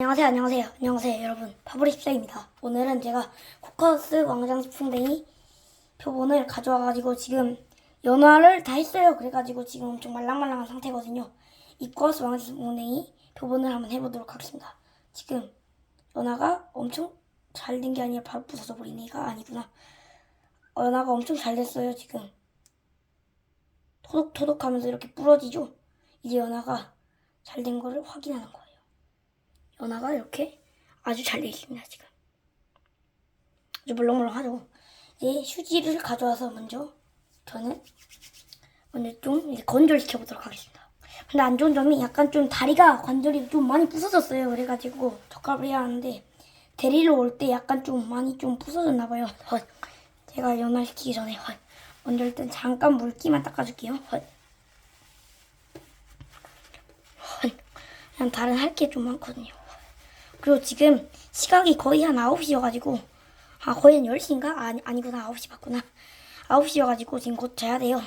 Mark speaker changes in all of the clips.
Speaker 1: 안녕하세요, 안녕하세요, 안녕하세요, 여러분. 파브리14입니다. 오늘은 제가 코커스 왕장 스푼댕이 표본을 가져와가지고 지금 연화를 다 했어요. 그래가지고 지금 엄청 말랑말랑한 상태거든요. 이코스 왕장 스푼댕이 표본을 한번 해보도록 하겠습니다. 지금 연화가 엄청 잘 된 게 아니라 바로 부서져 버리니까 아니구나. 어, 연화가 엄청 잘 됐어요, 지금. 토독토독 하면서 이렇게 부러지죠? 이제 연화가 잘 된 거를 확인하는 거예요. 연화가 이렇게 아주 잘 되어 있습니다, 지금. 아주 물렁물렁하죠. 이제 휴지를 가져와서 먼저 저는 먼저 좀 이제 건조를 시켜보도록 하겠습니다. 근데 안 좋은 점이 약간 좀 다리가 관절이 좀 많이 부서졌어요. 그래가지고 젓가락을 해야 하는데 데리러 올 때 약간 좀 많이 좀 부서졌나 봐요. 헛. 제가 연화시키기 전에 헛. 먼저 일단 잠깐 물기만 닦아줄게요. 그냥 다른 할 게 좀 많거든요. 그리고 지금 시각이 거의 한 9시여가지고 아 거의 한 10시인가? 아니, 아니구나. 9시 맞구나. 9시여가지고 지금 곧 자야 돼요.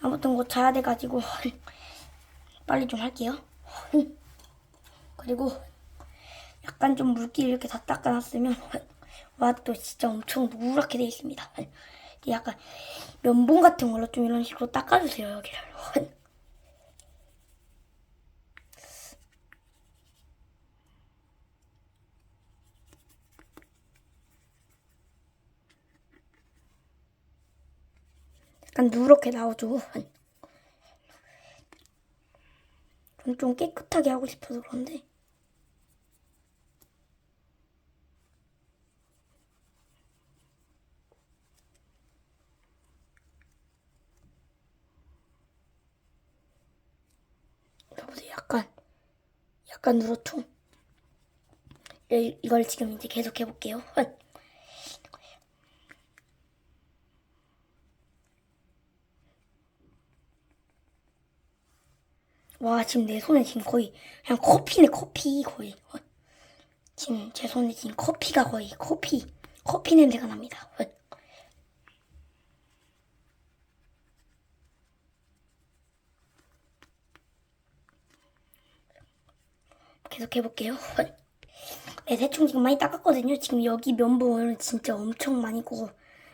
Speaker 1: 아무튼 곧 자야 돼가지고 빨리 좀 할게요. 그리고 약간 좀 물기를 이렇게 다 닦아놨으면 와또 진짜 엄청 노랗게 돼 있습니다. 약간 면봉 같은 걸로 좀 이런 식으로 닦아주세요 여기를 약간 누렇게 나오죠. 좀, 좀 깨끗하게 하고 싶어서 그런데. 여보세요. 약간, 약간 누렇죠? 이- 이걸 지금 이제 계속 해볼게요. 와 지금 내 손에 지금 거의 그냥 커피네 커피 거의 어. 지금 제 손에 지금 커피가 거의 커피 커피 냄새가 납니다 어. 계속 해볼게요 어. 네, 대충 지금 많이 닦았거든요 지금 여기 면봉은 진짜 엄청 많이 고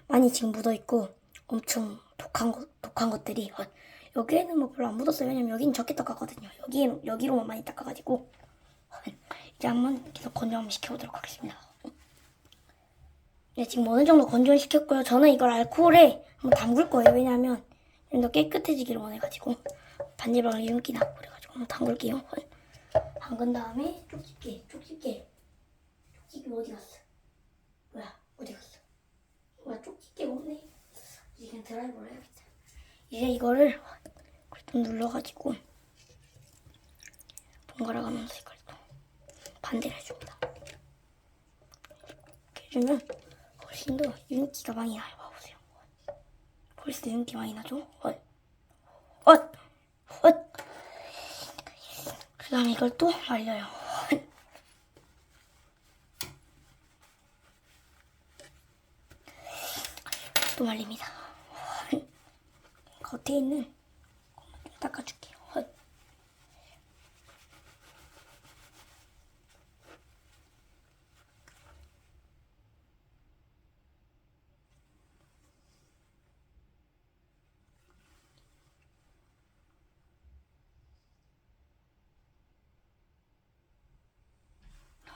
Speaker 1: 많이 지금 묻어있고 엄청 독한 것 독한 것들이 어. 여기에는 뭐 별로 안 묻었어요. 왜냐면 여기는 적게 닦았거든요. 여기 여기로만 많이 닦아가지고 이제 한번 계속 건조 한번 시켜보도록 하겠습니다. 네, 지금 어느 정도 건조를 시켰고요. 저는 이걸 알코올에 한번 담글 거예요. 왜냐하면 좀 더 깨끗해지기를 원해가지고 반지방을 윤기 나고 그래가지고 한번 담글게요. 담근 다음에 쪽집게, 쪽집게, 쪽집게 어디 갔어? 뭐야, 어디 갔어? 뭐야, 쪽집게가 없네. 그냥 드라이버를 해야겠다. 이제 이거를 좀 눌러가지고 번갈아 가면서 이걸 또 반대를 해줍니다. 이렇게 해주면 훨씬 더 윤기가 많이 나요. 봐보세요. 벌써 윤기 많이 나죠? 헛, 헛, 헛. 그 다음에 이걸 또 말려요. 헛. 또 말립니다. 헛. 겉에 있는 좀 닦아줄게요. 헛.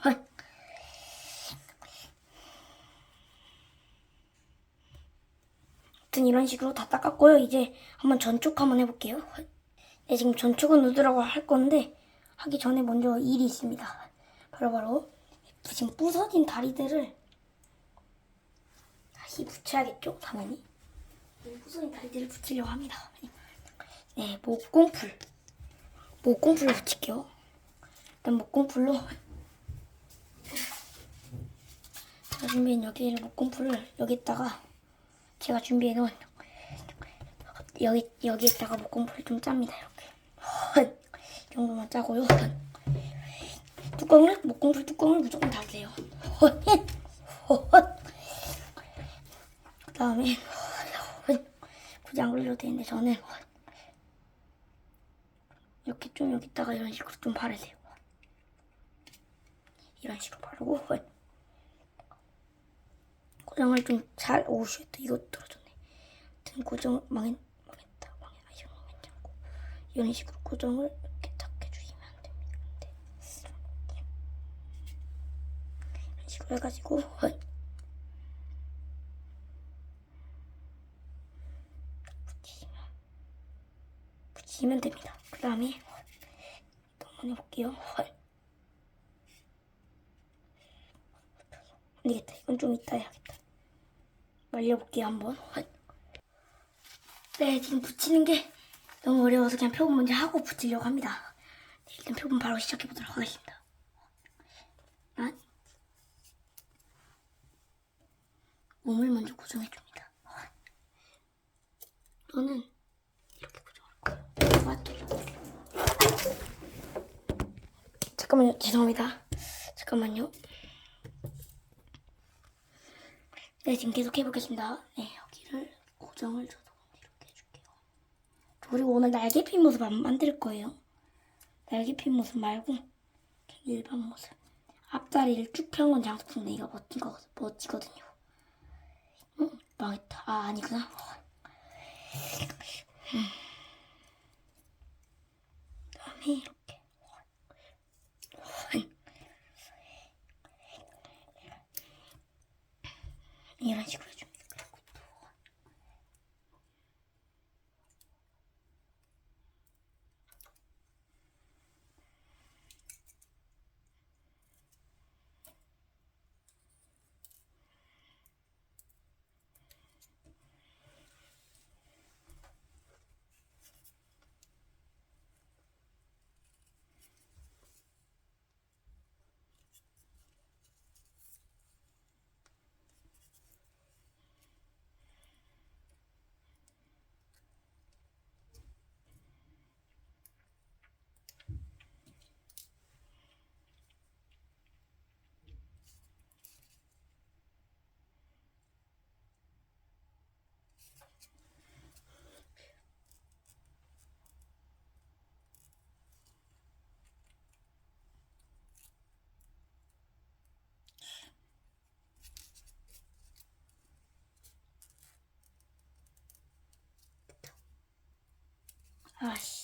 Speaker 1: 헛. 아무튼 이런 식으로 다 닦았고요. 이제 한번 전축 한번 해볼게요. 네, 지금 전축은 누드라고 할 건데 하기 전에 먼저 일이 있습니다. 바로바로 지금 부서진 다리들을 다시 붙여야겠죠, 당연히. 이 부서진 다리들을 붙이려고 합니다. 네, 목공풀. 목공풀로 붙일게요. 일단 목공풀로 준비한 여기를 목공풀을 여기다가 제가 준비해 놓은 여기 여기에다가 목공풀 좀 짭니다 이렇게 이 정도만 짜고요. 뚜껑을 목공풀 뚜껑을 무조건 닫으세요. 그 다음에 굳이 안 걸려도 되는데 저는 이렇게 좀 여기다가 이런 식으로 좀 바르세요. 이런 식으로 바르고 헐. 고정을 좀 잘 오셔야 돼. 이거 떨어졌네. 아무튼 고정 망했 아 이런 식으로 고정을 이렇게 딱 해주시면 안 됩니다. 안 돼. 이런 식으로 해가지고 헐. 붙이시면 붙이시면 됩니다. 그 다음에 한번 해볼게요. 헐. 안 되겠다. 이건 좀 이따 해야겠다. 말려볼게요, 한번. 헐. 네, 지금 붙이는 게 너무 어려워서 그냥 표본 먼저 하고 붙이려고 합니다. 네, 일단 표본 바로 시작해보도록 하겠습니다. 난 몸을 먼저 고정해줍니다. 헐. 너는 이렇게 고정할. 맞죠? 잠깐만요. 죄송합니다. 잠깐만요. 네, 지금 계속 해보겠습니다. 네, 여기를 고정을 저도 이렇게 해줄게요. 그리고 오늘 날개 핀 모습 안 만들 거예요. 날개 핀 모습 말고 일반 모습. 앞다리를 쭉 펴는 장수풍 내가 멋진 거 멋지거든요. 응, 망했다. 아, 아니구나. 음. 그다음에 이렇 아씨.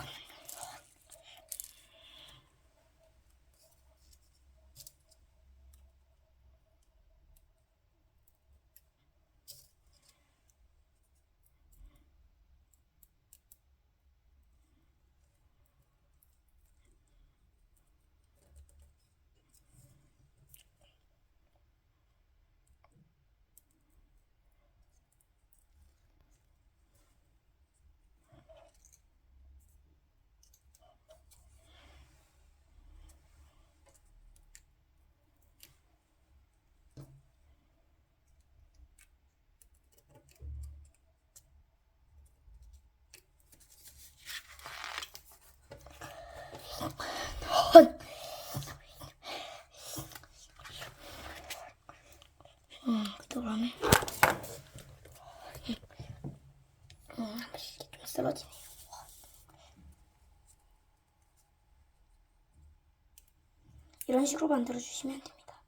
Speaker 1: 이런 식으로 만들어 주시면 됩니다.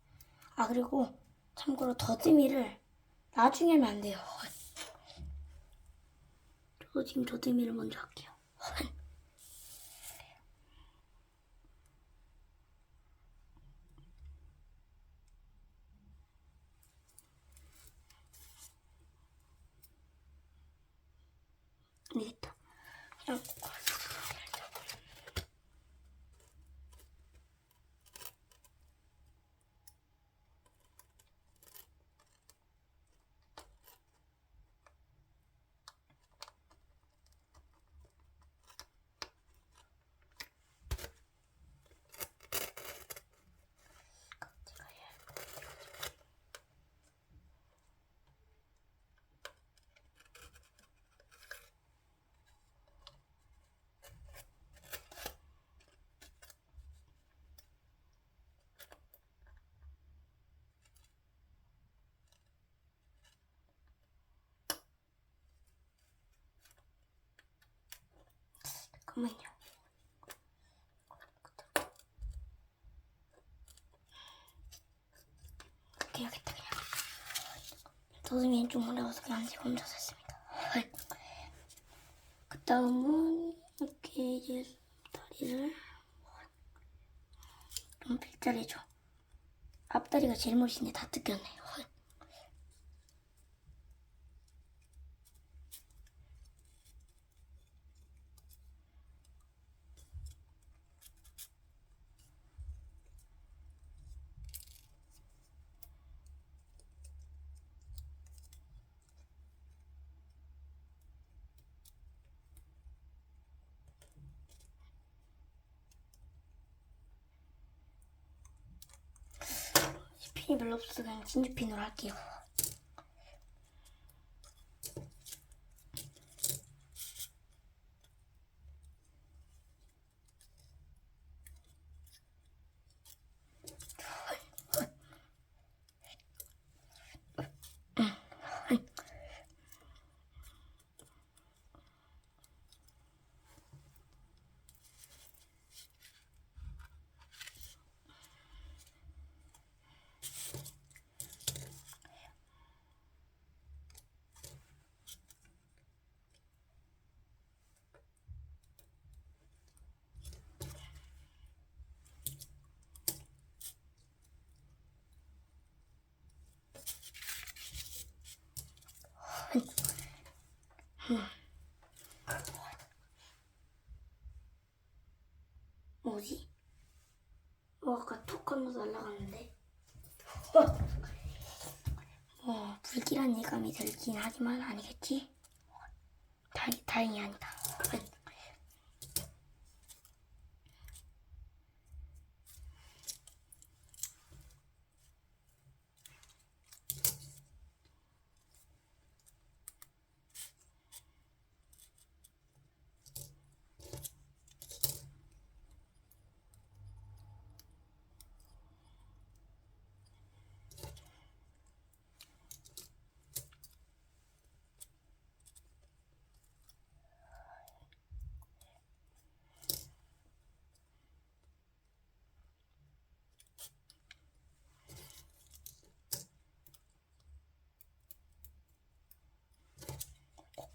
Speaker 1: 아 그리고 참고로 더듬이를 나중에 하면 안 돼요. 저 지금 더듬이를 먼저 할게요. 잠깐만요. 이렇게 해야겠다 그냥. 도듬이 좀 어려워서 그냥 제가 혼자서 했습니다. 그 다음은 이렇게 이제 다리를 좀 필자리죠. 앞다리가 제일 멋있네. 다 뜯겼네요. 핀이 별로 없어서 그냥 진주핀으로 할게요. 뭐지? 뭐 아까 툭 하면서 날아갔는데 뭐 불길한 예감이 들긴 하지만 아니겠지? 다행, 다행이 아니다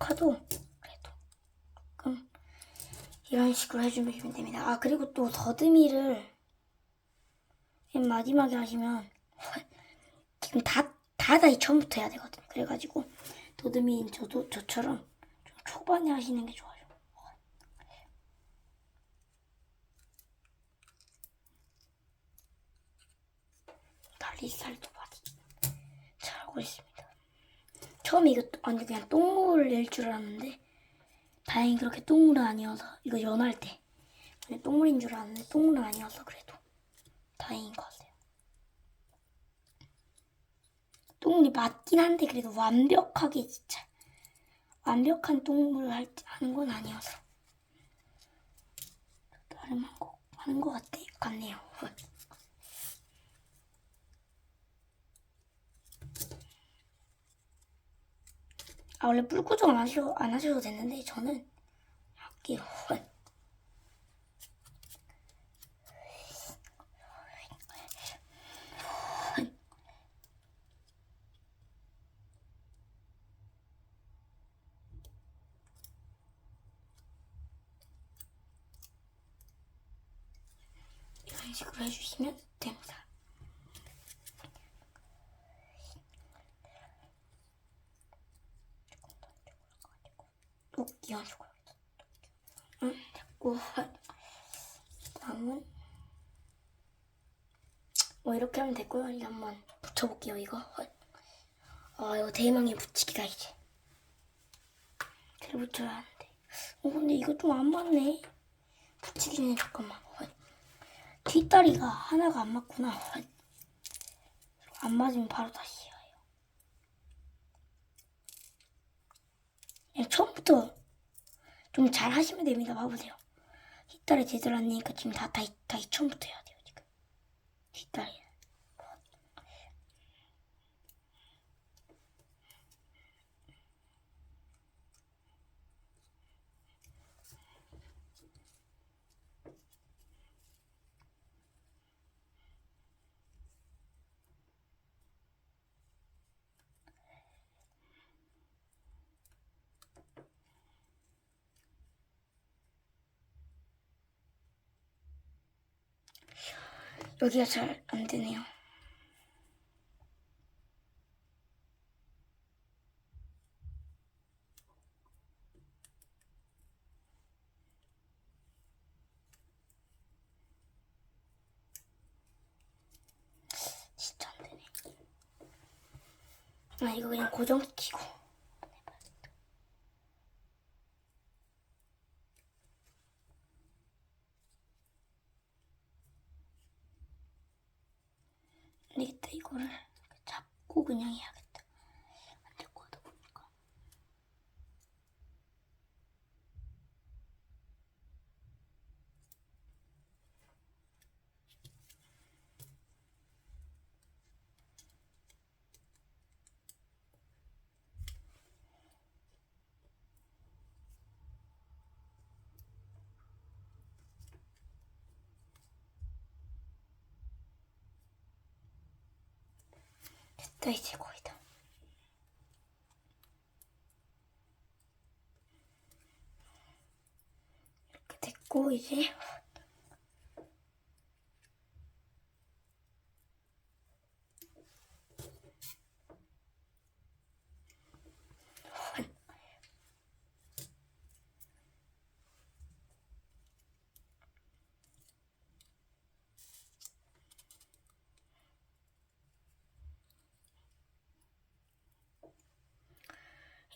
Speaker 1: 코카도 그래도 조금 이런 식으로 해주면 됩니다. 아 그리고 또 더듬이를 맨 마지막에 하시면 지금 다 다다이 처음부터 해야 되거든요. 그래가지고 더듬이인 저도 저처럼 좀 초반에 하시는 게 좋아요. 달리 살도 많이 잘하고 있습니다. 처음에 이거 완전 그냥 똥물일 줄 알았는데 다행히 그렇게 똥물은 아니어서 이거 연할 때 그냥 똥물인 줄 알았는데 똥물은 아니어서 그래도 다행인 것 같아요. 똥물이 맞긴 한데 그래도 완벽하게 진짜 완벽한 똥물을 할, 하는 건 아니어서 나름 한거 하는 것 같아, 같네요. 아 원래 뿔 고정 안 하셔 안 하셔도 됐는데 저는 할게요. 이런 식으로 해주시면 됩니다. 끼워주고 응? 됐고 다음은? 뭐 이렇게 하면 됐고요. 이제 한번 붙여볼게요 이거. 아 이거 대망의 붙이기다 이제. 잘 붙여야 하는데. 어 근데 이거 좀 안 맞네. 붙이기 전에 잠깐만. 헐. 뒷다리가 하나가 안 맞구나. 헐. 안 맞으면 바로 다시 해요. 그냥 처음부터 좀 잘 하시면 됩니다. 봐보세요. 뒷다리 제대로 안 내니까 지금 다 다시, 다시 처음부터 해야 돼요 지금. 뒷다리 여기가 잘 안 되네요. 진짜 안 되네. 아 이거 그냥 고정시키고 안 되겠다 이거를 이렇게 잡고 그냥 해야겠다 안 될 거 같아 보니까 됐다 이제 거의다 이렇게 됐고 이제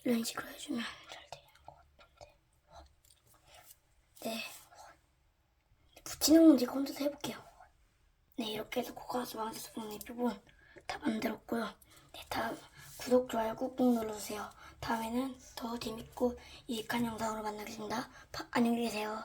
Speaker 1: 이런 식으로 해주면 잘 되는 것 같은데. 네. 붙이는 건 제가 혼자서 해볼게요. 네, 이렇게 해서 코카스 왕세스풍의 표본 다 만들었고요. 네, 다음 구독, 좋아요 꾹꾹 눌러주세요. 다음에는 더 재밌고 유익한 영상으로 만나겠습니다. 파- 안녕히 계세요.